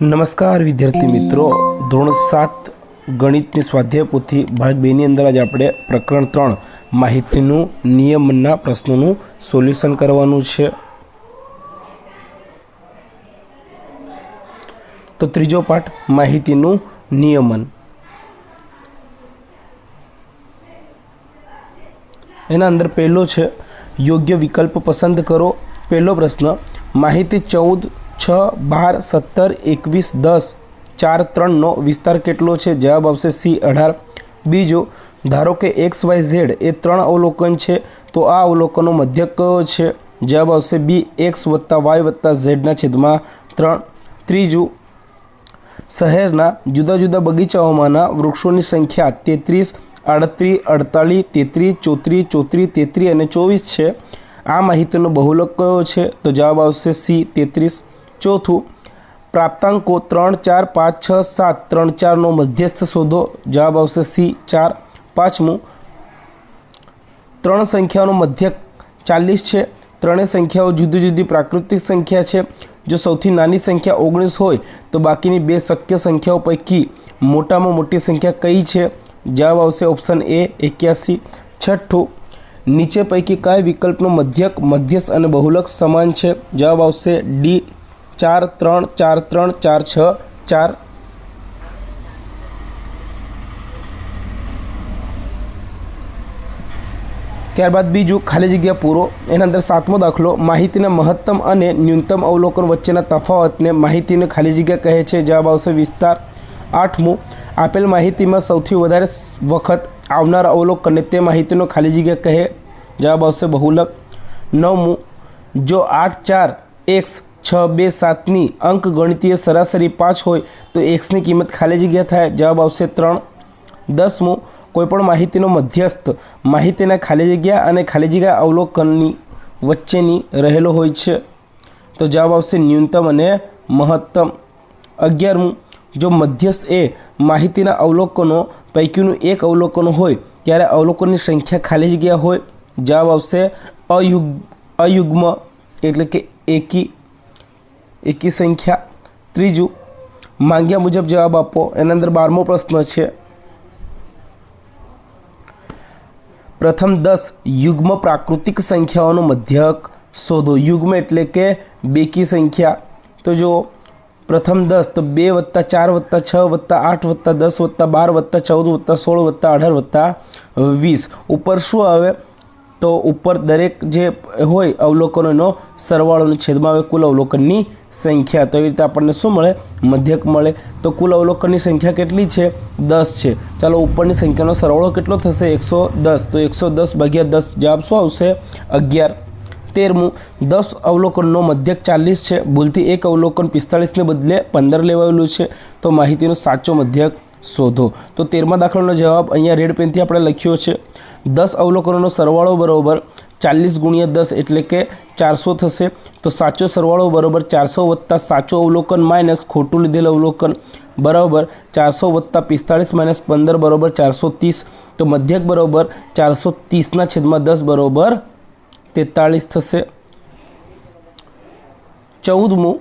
નમસ્કાર, વિદ્યાર્થી મિત્રો. ધોરણ સાત ગણિતની સ્વાધ્યાય પોથી ભાગ બેની અંદર આજે આપણે પ્રકરણ ત્રણ, માહિતીનું નિયમનના પ્રશ્નોનું સોલ્યુશન કરવાનું છે. તો ત્રીજો પાઠ, માહિતીનું નિયમન. એના અંદર પહેલો છે, યોગ્ય વિકલ્પ પસંદ કરો. પહેલો પ્રશ્ન, માહિતી ચૌદ છ, બાર, સત્તર, એકવીસ, દસ, ચાર, ત્રણનો વિસ્તાર કેટલો છે? જવાબ આવશે સી, અઢાર. બીજો, ધારો કે એક્સ, વાય, ઝેડ એ ત્રણ અવલોકન છે, તો આ અવલોકનો મધ્યક કયો છે? જવાબ આવશે બી, એક્સ વત્તા વાય વત્તા ઝેડના છેદમાં ત્રણ. ત્રીજું, શહેરના જુદા જુદા બગીચાઓમાંના વૃક્ષોની સંખ્યા તેત્રીસ આડત્રીસ અડતાલીસ, તેત્રીસ, ચોત્રીસ ચોત્રીસ, તેત્રીસ અને ચોવીસ છે. આ માહિતીનો બહુલક કયો છે? તો જવાબ આવશે સી, તેત્રીસ. ચોથું, પ્રાપ્તાંકો ત્રણ ચાર પાંચ છ સાત, ત્રણ ચારનો મધ્યસ્થ શોધો. જવાબ આવશે સી, ચાર. પાંચમું, ત્રણ સંખ્યાઓનો મધ્યક ચાલીસ છે. ત્રણેય સંખ્યાઓ જુદી જુદી પ્રાકૃતિક સંખ્યા છે. જો સૌથી નાની સંખ્યા ઓગણીસ હોય, તો બાકીની બે શક્ય સંખ્યાઓ પૈકી મોટામાં મોટી સંખ્યા કઈ છે? જવાબ આવશે ઓપ્શન એ, એક્યાસી. છઠ્ઠું, નીચે પૈકી કયા વિકલ્પનો મધ્યક મધ્યસ્થ અને બહુલક સમાન છે? જવાબ આવશે ડી ચાર ત્રણ ચાર ત્રણ, ચાર છ, ચાર. ત્યારબાદ બીજું ખાલી જગ્યા પૂરો. એના અંદર સાતમો દાખલો, માહિતીના મહત્તમ અને ન્યૂનતમ અવલોકન વચ્ચેના તફાવતને માહિતીને ખાલી જગ્યા કહે છે, જવાબ આવશે વિસ્તાર. આઠમું, આપેલ માહિતીમાં સૌથી વધારે વખત આવનાર અવલોકનને તે માહિતીનો ખાલી જગ્યા કહે, જવાબ આવશે બહુલક. નવમું, જો આઠ ચાર એક્સ છ બે સાતની અંક ગણિતીય સરાસરી પાંચ હોય તો એક્સની કિંમત ખાલી જગ્યા થાય. જવાબ આવશે ત્રણ. દસમું, કોઈપણ માહિતીનો મધ્યસ્થ. માહિતીના ખાલી જગ્યા અને ખાલી જગ્યા અવલોકનની વચ્ચેની રહેલો હોય છે. તો જવાબ આવશે ન્યૂનતમ અને મહત્તમ. અગિયારમું, જો મધ્યસ્થ એ માહિતીના અવલોકનો, પૈકીનું એક અવલોકન હોય, ત્યારે અવલોકનની સંખ્યા ખાલી જગ્યા હોય. જવાબ આવશે અયુગ, અયુગ્મ, એટલે કે એકી. એકી સંખ્યા. ત્રીજું, માંગ્યા મુજબ જવાબ આપો. એના અંદર બારમો પ્રશ્ન છે. પ્રથમ દસ, યુગ્મ પ્રાકૃતિક સંખ્યાઓનો મધ્યક શોધો. યુગ્મ એટલે કે બેકી સંખ્યા. તો જો પ્રથમ દસ તો બે વત્તા ચાર વત્તા છ વત્તા આઠ વત્તા દસ વત્તા બાર વત્તા ચૌદ વત્તા સોળ વત્તા અઢાર વત્તા વીસ. ઉપર શું આવે? તો ઉપર દરેક જે હોય અવલોકનોનો સરવાળોની છેદમાં આવે, કુલ અવલોકનની સંખ્યા. તો એવી રીતે આપણને શું મળે? મધ્યક મળે. તો કુલ અવલોકનની સંખ્યા કેટલી છે? દસ છે. ચાલો ઉપરની સંખ્યાનો સરવાળો કેટલો થશે? એકસો દસ. તો એકસો દસ ભાગ્યા દસ જવાબ શું આવશે? અગિયાર. તેરમું. દસ અવલોકનનો મધ્યક ચાલીસ છે. ભૂલથી એક અવલોકન પિસ્તાળીસને બદલે પંદર લેવાયેલું છે. તો માહિતીનો સાચો મધ્યક શોધો. તો તેરમા દાખલાનો જવાબ અહીંયા રેડ પેનથી આપણે લખ્યો છે. દસ અવલોકનોનો સરવાળો બરાબર ચાલીસ ગુણ્યા દસ એટલે કે ચારસો થશે. તો સાચો સરવાળો બરાબર ચારસો વત્તા સાચો અવલોકન માઇનસ ખોટું લીધેલ અવલોકન બરાબર ચારસો વત્તા પિસ્તાળીસ માઇનસ પંદર બરાબર ચારસો ત્રીસ. તો મધ્યક બરાબર ચારસો ત્રીસના છેદમાં દસ બરાબર તેતાળીસ થશે. ચૌદમું,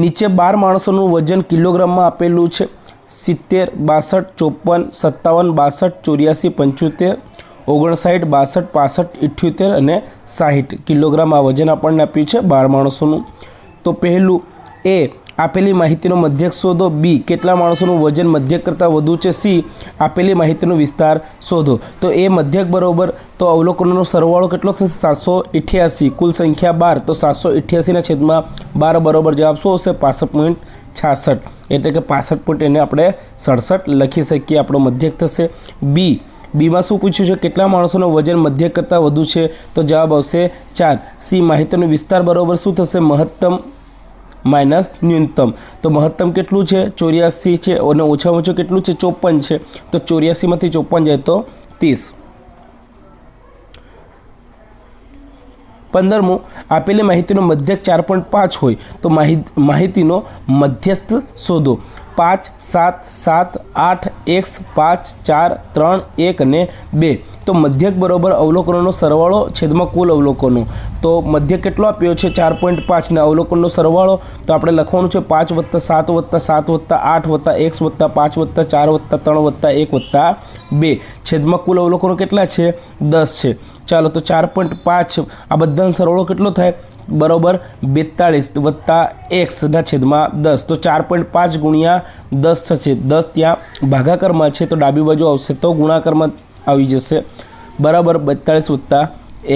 નીચે બાર માણસોનું વજન કિલોગ્રામમાં આપેલું છે. સિત્તેર, બાસઠ ચોપન સત્તાવન, બાસઠ, ચોર્યાસી, પંચોતેર, ઓગણસાઠ, બાસઠ, પાસઠ, ઇઠ્યોતેર અને સાહીઠ કિલોગ્રામ આ વજન આપણને આપ્યું છે બાર માણસોનું. તો પહેલું એ આપેલી માહિતીનો મધ્યક શોધો. બી કેટલા માણસોનું વજન મધ્યક કરતાં વધુ છે? સી આપેલી માહિતીનો વિસ્તાર શોધો. તો એ મધ્યક બરોબર, તો અવલોકનોનો સરવાળો કેટલો થશે? સાતસો ઇઠ્યાસી કુલ સંખ્યા બાર, તો સાતસો ઇઠ્યાસીના છેદમાં બાર બરોબર જવાબ શું હશે? પાસઠ પોઈન્ટ છાસઠ. એટલે કે પાસઠ પોઈન્ટ એને આપણે સડસઠ લખી શકીએ. આપણો મધ્યક થશે બી બીમાં શું પૂછ્યું છે? કેટલા માણસોનું વજન મધ્યક કરતાં વધુ છે? તો જવાબ આવશે ચાર. સી માહિતીનો વિસ્તાર બરોબર શું થશે? મહત્તમ માઇનસ ન્યૂનતમ. તો મહત્તમ કેટલું છે? ચોર્યાસી છે અને ઓછામાં ઓછું કેટલું છે? ચોપન છે. તો ચોર્યાસીમાંથી ચોપન જાય તો ત્રીસ. પંદરમું, આપેલી માહિતીનો મધ્યક ચાર પોઈન્ટ પાંચ હોય તો માહિતીનો મધ્યસ્થ શોધો. પાંચ સાત સાત આઠ એક્સ પાંચ ચાર ત્રણ એક અને બે. તો મધ્યક બરોબર અવલોકનોનો સરવાળો છેદમાં કુલ અવલોકનો. તો મધ્યક કેટલો આપ્યો છે? ચાર પોઈન્ટ પાંચ. ને અવલોકનનો સરવાળો, તો આપણે લખવાનું છે પાંચ વત્તા સાત વત્તા સાત વત્તા આઠ વત્તા એક્સ વત્તા પાંચ વત્તા ચાર વત્તા ત્રણ વત્તા એક વત્તા બે. છેદમાં કુલ અવલોકનો કેટલા છે? દસ છે. ચાલો તો ચાર પોઈન્ટ પાંચ. આ બધાનો સરવાળો કેટલો થાય? બરોબર બેતાળીસ વત્તા એક્સના છેદમાં દસ. તો ચાર પોઈન્ટ પાંચ ગુણ્યા દસ થશે. દસ ત્યાં ભાગાકારમાં છે, તો ડાબી બાજુ આવશે તો ગુણાકારમાં આવી જશે. બરાબર બેતાળીસ વત્તા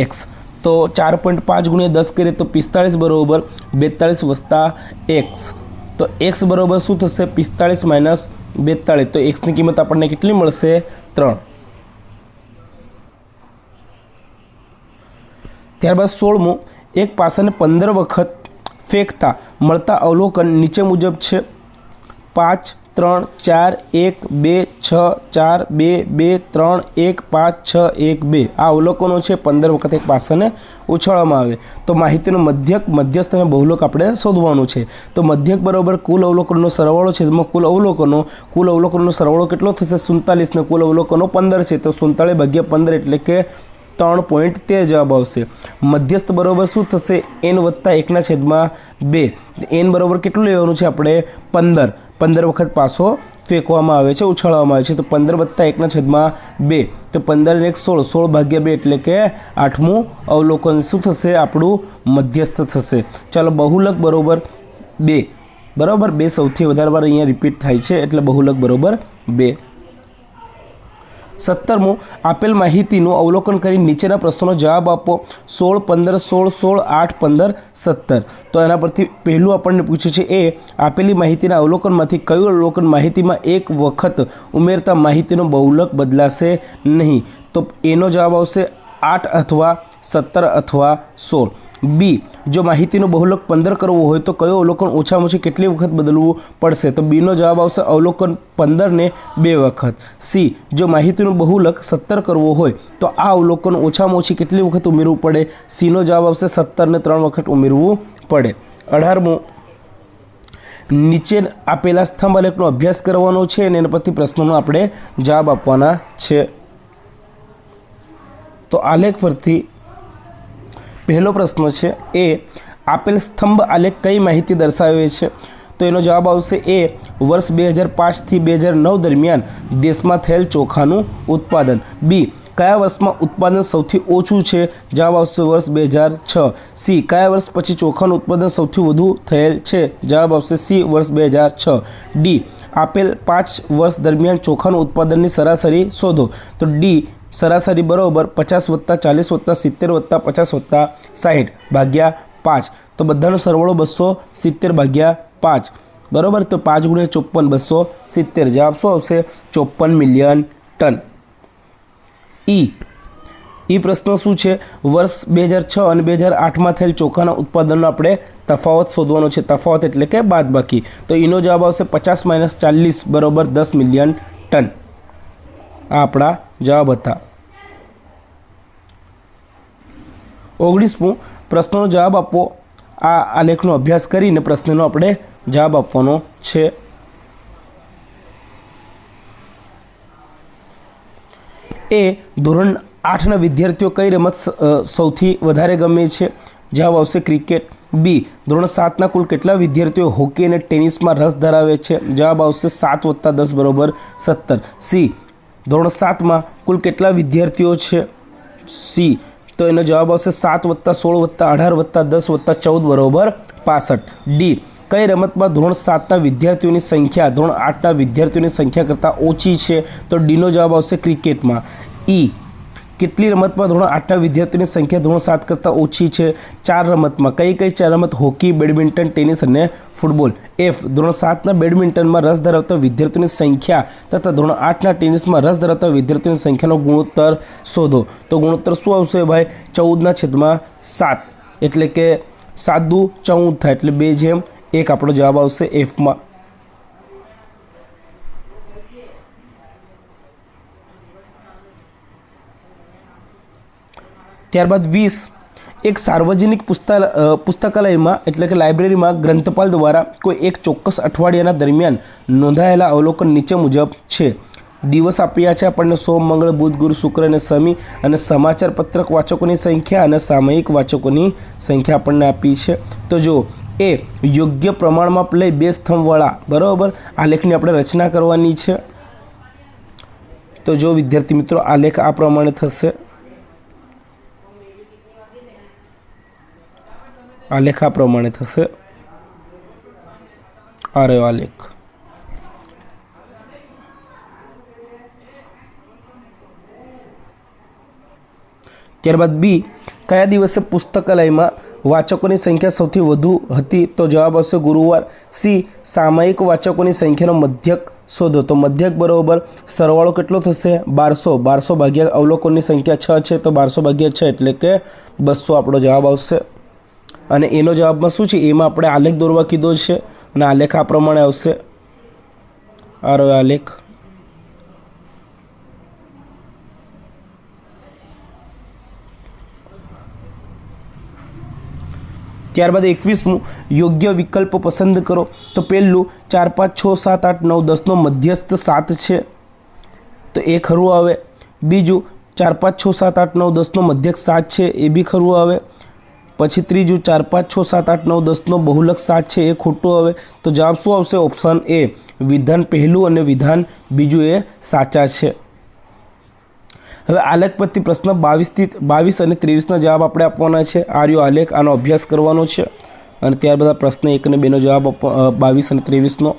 એક્સ તો ચાર પોઈન્ટ પાંચ ગુણ્યા દસ કરીએ તો પિસ્તાળીસ બરાબર બેતાળીસ વત્તા એક્સ તો એક્સ બરાબર શું થશે? પિસ્તાળીસ માઇનસ બેતાળીસ. તો એક્સની કિંમત આપણને કેટલી મળશે? ત્રણ. ત્યારબાદ સોળમું. એક પાસાને પંદર વખત ફેંકતા મળતા અવલોકન નીચે મુજબ છે. પાંચ, ત્રણ, ચાર, એક, બે, છ, ચાર, બે બે, ત્રણ, એક, પાંચ, છ, એક, બે. આ અવલોકનો છે પંદર વખત એક પાસાને ઉછાળવામાં આવે. તો માહિતીનો મધ્યક, મધ્યસ્થ અને બહુલોક આપણે શોધવાનું છે. તો મધ્યક બરાબર કુલ અવલોકનનો સરવાળો છે. એમાં કુલ અવલોકનો, કુલ અવલોકનનો સરવાળો કેટલો થશે? સુડતાલીસને કુલ અવલોકનો પંદર છે. તો સુડતાળીસ ભાગ્યા પંદર એટલે કે ત્રણ પોઈન્ટ તે જવાબ આવશે. મધ્યસ્થ બરાબર શું થશે? એન વત્તા એકના છેદમાં બે. એન બરોબર કેટલું લેવાનું છે આપણે? પંદર. પંદર વખત પાસો ફેંકવામાં આવે છે, ઉછાળવામાં આવે છે. તો પંદર વત્તા એકના છેદમાં બે. તો પંદર એક સોળ. સોળ ભાગ્યા બે એટલે કે આઠમું અવલોકન શું થશે? આપણું મધ્યસ્થ થશે. ચાલો બહુલક બરાબર બે. બરાબર બે સૌથી વધારે વાર અહીંયા રિપીટ થાય છે, એટલે બહુલક બરોબર બે. સત્તરમું, આપેલ માહિતીનું અવલોકન કરી નીચેના પ્રશ્નોનો જવાબ આપો. સોળ પંદર, સોળ સોળ, આઠ પંદર, સત્તર. તો એના પરથી પહેલું આપણને પૂછ્યું છે એ, આપેલી માહિતીના અવલોકનમાંથી કયું અવલોકન માહિતીમાં એક વખત ઉમેરતા માહિતીનો બહુલક બદલાશે નહીં? તો એનો જવાબ આવશે આઠ અથવા સત્તર અથવા સોળ. બી, જો માહિતીનો બહુલક પંદર કરવો હોય તો કયો અવલોકન ઓછામાં ઓછી કેટલી વખત બદલવું પડશે? તો બીનો જવાબ આવશે અવલોકન પંદરને બે વખત. સી, જો માહિતીનું બહુલક સત્તર કરવો હોય તો આ અવલોકન ઓછામાં ઓછી કેટલી વખત ઉમેરવું પડે? સીનો જવાબ આવશે સત્તરને ત્રણ વખત ઉમેરવું પડે. અઢારમું, નીચે આપેલા સ્તંભ આલેખનો અભ્યાસ કરવાનો છે અને એના પરથી પ્રશ્નોનો આપણે જવાબ આપવાના છે. તો આલેખ પરથી પહેલો પ્રશ્ન છે એ, આપેલ સ્તંભ આલેખ કઈ માહિતી દર્શાવે છે? તો એનો જવાબ આવશે એ, વર્ષ બે હજાર પાંચથી બે હજાર નવ દરમિયાન દેશમાં થયેલ ચોખાનું ઉત્પાદન. બી, કયા વર્ષમાં ઉત્પાદન સૌથી ઓછું છે? જવાબ આવશે વર્ષ બે હજાર છ. સી, કયા વર્ષ પછી ચોખાનું ઉત્પાદન સૌથી વધુ થયેલ છે? જવાબ આવશે સી, વર્ષ બે હજાર છ. ડી, આપેલ પાંચ વર્ષ દરમિયાન ચોખાનું ઉત્પાદનની સરાસરી શોધો. તો ડી સરાસરી બરાબર પચાસ વત્તા ચાલીસ વત્તા સિત્તેર વત્તા પચાસ વત્તા સાહીઠ ભાગ્યા પાંચ. તો બધાનો સરવાળો બસો સિત્તેર ભાગ્યા પાંચ. બરાબર? તો પાંચ ગુણ્યા ચોપન બસો સિત્તેર. જવાબ શું આવશે? ચોપન મિલિયન ટન. ઈ. ઈ પ્રશ્ન શું છે? વર્ષ બે હજાર છ અને બે હજાર આઠમાં થયેલ ચોખાના ઉત્પાદનનો આપણે તફાવત શોધવાનો છે. તફાવત એટલે કે બાદબાકી. તો એનો જવાબ આવશે પચાસ માઇનસ ચાલીસ બરાબર દસ મિલિયન ટન. આ આપણા જવાબ હતા. ઓગણીસમું પ્રશ્નોનો જવાબ આપવો આ આલેખનો અભ્યાસ કરીને પ્રશ્નનો આપણે જવાબ આપવાનો છે. એ ધોરણ આઠના વિદ્યાર્થીઓ કઈ રમત સૌથી વધારે ગમે છે? જવાબ આવશે ક્રિકેટ. બી, ધોરણ સાતના કુલ કેટલા વિદ્યાર્થીઓ હોકી અને ટેનિસમાં રસ ધરાવે છે? જવાબ આવશે સાત વત્તા દસ બરોબર સત્તર. સી, ધોરણ સાતમાં કુલ કેટલા વિદ્યાર્થીઓ છે? સી. તો એનો જવાબ આવશે સાત વત્તા સોળ વત્તા અઢાર વત્તા દસ વત્તા ચૌદ બરોબર પાસઠ. ડી. કઈ રમતમાં ધોરણ સાતના વિદ્યાર્થીઓની સંખ્યા, ધોરણ આઠના વિદ્યાર્થીઓની સંખ્યા કરતાં ઓછી છે? તો ડીનો જવાબ આવશે ક્રિકેટમાં. ઈ. કેટલી રમતમાં ધોરણ આઠના વિદ્યાર્થીઓની સંખ્યા ધોરણ સાત કરતાં ઓછી છે? ચાર રમતમાં કઈ કઈ ચાર રમત? હોકી, બેડમિન્ટન, ટેનિસ અને ફૂટબોલ. એફ, ધોરણ સાતના બેડમિન્ટનમાં રસ ધરાવતા વિદ્યાર્થીઓની સંખ્યા તથા ધોરણ આઠના ટેનિસમાં રસ ધરાવતા વિદ્યાર્થીઓની સંખ્યાનો ગુણોત્તર શોધો. તો ગુણોત્તર શું આવશે ભાઈ? ચૌદના છેદમાં સાત. એટલે કે સાદું ચૌદ થાય. એટલે બે જેમ એક આપણો જવાબ આવશે એફમાં ત્યારબાદ વીસ. એક સાર્વજનિક પુસ્તક પુસ્તકાલયમાં એટલે કે લાઇબ્રેરીમાં ગ્રંથપાલ દ્વારા કોઈ એક ચોક્કસ અઠવાડિયાના દરમિયાન નોંધાયેલા અવલોકન નીચે મુજબ છે. દિવસ આપ્યા છે આપણને સોમ, મંગળ, બુધ, ગુરુ, શુક્ર અને શનિ અને સમાચાર પત્રક વાચકોની સંખ્યા અને સામયિક વાચકોની સંખ્યા આપણને આપી છે. તો જો એ યોગ્ય પ્રમાણમાં લઈ બે સ્તંભવાળા, બરાબર? આલેખની આપણે રચના કરવાની છે. તો જો વિદ્યાર્થી મિત્રો આલેખ આ પ્રમાણે થશે. આલેખ આ પ્રમાણે થશે. આ રહ્યો આલેખ ત્યારબાદ બી, કયા દિવસે પુસ્તકાલયમાં વાચકોની સંખ્યા સૌથી વધુ હતી? તો જવાબ આવશે ગુરુવાર. સી, સામયિક વાચકોની સંખ્યાનો મધ્યક શોધો. તો મધ્યક બરાબર સરવાળો કેટલો થશે? બારસો. બારસો ભાગ્યા અવલોકનની સંખ્યા છ છે. તો બારસો ભાગ્યા છ એટલે કે બસો આપણો જવાબ આવશે. અને એનો જવાબમાં શું છે? એમાં આપણે આલેખ દોરવા કીધો છે અને આલેખ આ પ્રમાણે આવશે. આ રહ્યો આલેખ. ત્યારબાદ એકવીસમું, યોગ્ય વિકલ્પ પસંદ કરો. તો પહેલું, ચાર, પાંચ, છ, સાત, આઠ, નવ, દસનો મધ્યસ્થ સાત છે. તો એ ખરું આવે. બીજું, ચાર, પાંચ, છ, સાત, આઠ, નવ, દસનો મધ્યક સાત છે, એ બી ખરું આવે. પછી ત્રીજું ચાર પાંચ છ સાત આઠ નવ દસનો બહુલક સાત છે, એ ખોટું આવે તો જવાબ શું આવશે? ઓપ્શન એ વિધાન પહેલું અને વિધાન બીજું એ સાચા છે. હવે આલેખ પરથી પ્રશ્ન બાવીસથી બાવીસ અને ત્રેવીસના જવાબ આપણે આપવાના છે. આર્યો આલેખ આનો અભ્યાસ કરવાનો છે અને ત્યારબાદ પ્રશ્ન એક અને બેનો જવાબ બાવીસ અને ત્રેવીસનો.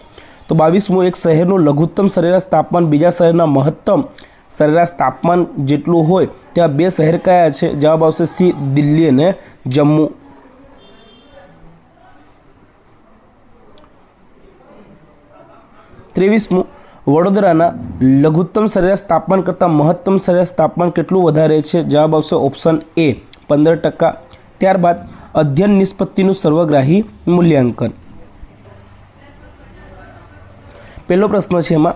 તો બાવીસમું એક શહેરનું લઘુત્તમ સરેરાશ તાપમાન બીજા શહેરના મહત્તમ સરેરાશ તાપમાન જેટલું હોય ત્યાં બે શહેર કયા છે? જવાબ આવશે સી, દિલ્હી અને જમ્મુ. ત્રેવીસમું, વડોદરાના લઘુત્તમ સરેરાશ તાપમાન કરતાં મહત્તમ સરેરાશ તાપમાન કેટલું વધારે છે? જવાબ આવશે ઓપ્શન એ, પંદર ટકા. ત્યારબાદ, અધ્યયન નિષ્પત્તિનું સર્વગ્રાહી મૂલ્યાંકન. પહેલો પ્રશ્ન છે એમાં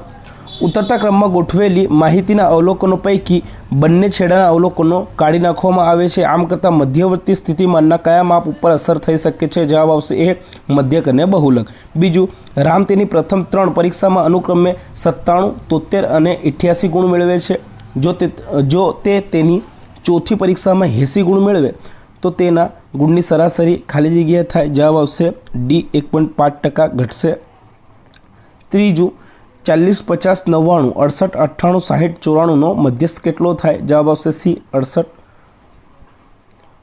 ઉતરતા ક્રમમાં ગોઠવેલી માહિતીના અવલોકનો પૈકી બંને છેડાના અવલોકનો કાઢી નાખવામાં આવે છે. આમ કરતાં મધ્યવર્તી સ્થિતિમાનના કયા માપ ઉપર અસર થઈ શકે છે? જવાબ આવશે એ મધ્યક અને બહુલક. બીજું, રામ તેની પ્રથમ ત્રણ પરીક્ષામાં અનુક્રમે સત્તાણું તોતેર અને ઇઠ્યાસી ગુણ મેળવે છે. જો તે જો તે તેની ચોથી પરીક્ષામાં એંસી ગુણ મેળવે, તો તેના ગુણની સરાસરી ખાલી જગ્યા થાય. જવાબ આવશે ડી, એક પોઈન્ટ પાંચ ટકા ઘટશે. ત્રીજું ચાલીસ પચાસ નવ્વાણું, અડસઠ અઠ્ઠાણું, સાહીઠ ચોરાણુંનો મધ્યસ્થ કેટલો થાય? જવાબ આવશે સી, અડસઠ.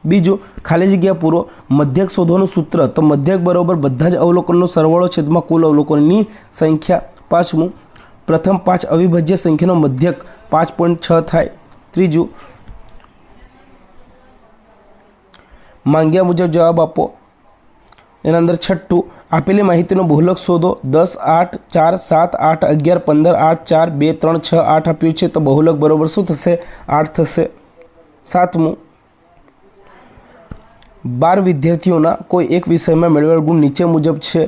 બીજું, ખાલી જગ્યા પૂરો. મધ્યક શોધવાનું સૂત્ર. તો મધ્યક બરોબર બધા જ અવલોકનનો સરવાળો છેદમાં કુલ અવલોકનની સંખ્યા. પાંચમું, પ્રથમ પાંચ અવિભાજ્ય સંખ્યાનો મધ્યક પાંચ પોઈન્ટ છ થાય. ત્રીજું, માંગ્યા મુજબ જવાબ આપો. એના અંદર છઠ્ઠું, આપેલી માહિતીનો બહુલક શોધો. દસ, આઠ, ચાર, સાત, આઠ, અગિયાર, પંદર, આઠ, ચાર, બે, ત્રણ, છ, આઠ આપ્યું છે. તો બહુલક બરાબર શું થશે? આઠ થશે. સાતમું, બાર વિદ્યાર્થીઓના કોઈ એક વિષયમાં મેળવેલ ગુણ નીચે મુજબ છે.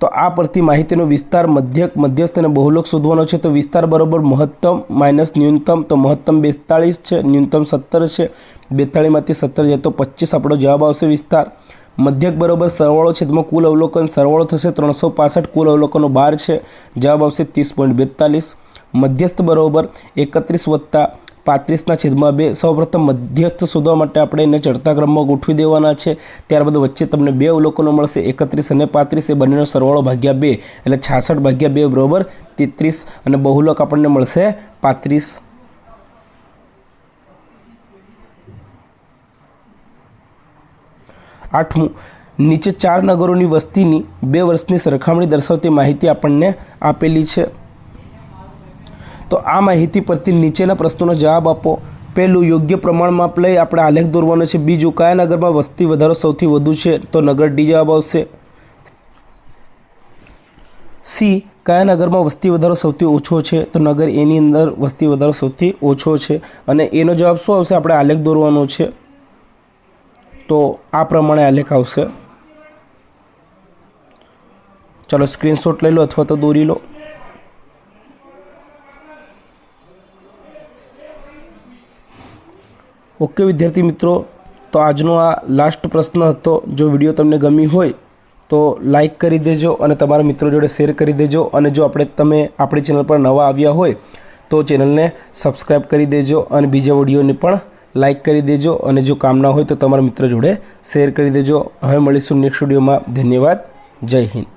તો આ પરથી માહિતીનો વિસ્તાર મધ્યક, મધ્યસ્થ અને બહુલક શોધવાનો છે. તો વિસ્તાર બરાબર મહત્તમ, માઇનસ ન્યૂનતમ. તો મહત્તમ બેતાળીસ છે, ન્યૂનતમ સત્તર છે. બેતાળીસમાંથી સત્તર જાય તો પચીસ આપણો જવાબ આવશે વિસ્તાર. મધ્યક બરોબર સરવાળો છે, તેમાં કુલ અવલોકન સરવાળો થશે, ત્રણસો પાસઠ કુલ અવલોકનો બાર છે, જવાબ આવશે ત્રીસ પોઈન્ટ બેતાલીસ. મધ્યસ્થ બરોબર એકત્રીસ વત્તા પાંત્રીસના છેદમાં બે. સૌપ્રથમ મધ્યસ્થ શોધવા માટે આપણે એને ચડતા ક્રમમાં ગોઠવી દેવાના છે. ત્યારબાદ વચ્ચે તમને બે અવલોકનો મળશે, એકત્રીસ અને પાંત્રીસ. એ બંનેનો સરવાળો ભાગ્યા બે, એટલે છાસઠ ભાગ્યા બે બરોબર તેત્રીસ. અને બહુલક આપણને મળશે પાંત્રીસ. આઠમું, નીચે ચાર નગરોની વસ્તીની બે વર્ષની સરખામણી દર્શાવતી માહિતી આપણને આપેલી છે. તો આ માહિતી પરથી નીચેના પ્રશ્નોનો જવાબ આપો. પહેલું, યોગ્ય પ્રમાણમાં લઈ આપણે આલેખ દોરવાનો છે. બીજું, કયા નગરમાં વસ્તી વધારો સૌથી વધુ છે? તો નગર ડી જવાબ આવશે. સી, કયા નગરમાં વસ્તી વધારો સૌથી ઓછો છે? તો નગર એની અંદર વસ્તી વધારો સૌથી ઓછો છે. અને એનો જવાબ શું આવશે? આપણે આલેખ દોરવાનો છે. તો આ પ્રમાણે આલેખ આવશે. ચાલો સ્ક્રીનશોટ લઈ લો અથવા તો દોરી લો. ઓકે વિદ્યાર્થી મિત્રો, તો આજનો આ લાસ્ટ પ્રશ્ન હતો. જો વીડિયો તમને ગમી હોય, તો લાઈક કરી દેજો અને તમારા મિત્રો જોડે શેર કરી દેજો. અને જો આપણે તમે આપણી ચેનલ પર નવા આવ્યા હોય, તો ચેનલને સબસ્ક્રાઈબ કરી દેજો અને બીજા વિડીયોને પણ લાઈક કરી દેજો અને જો કામ ના હોય તો તમારા મિત્ર જોડે શેર કરી દેજો. હવે મળીશું નેક્સ્ટ વિડીયોમાં ધન્યવાદ. જય હિન્દ.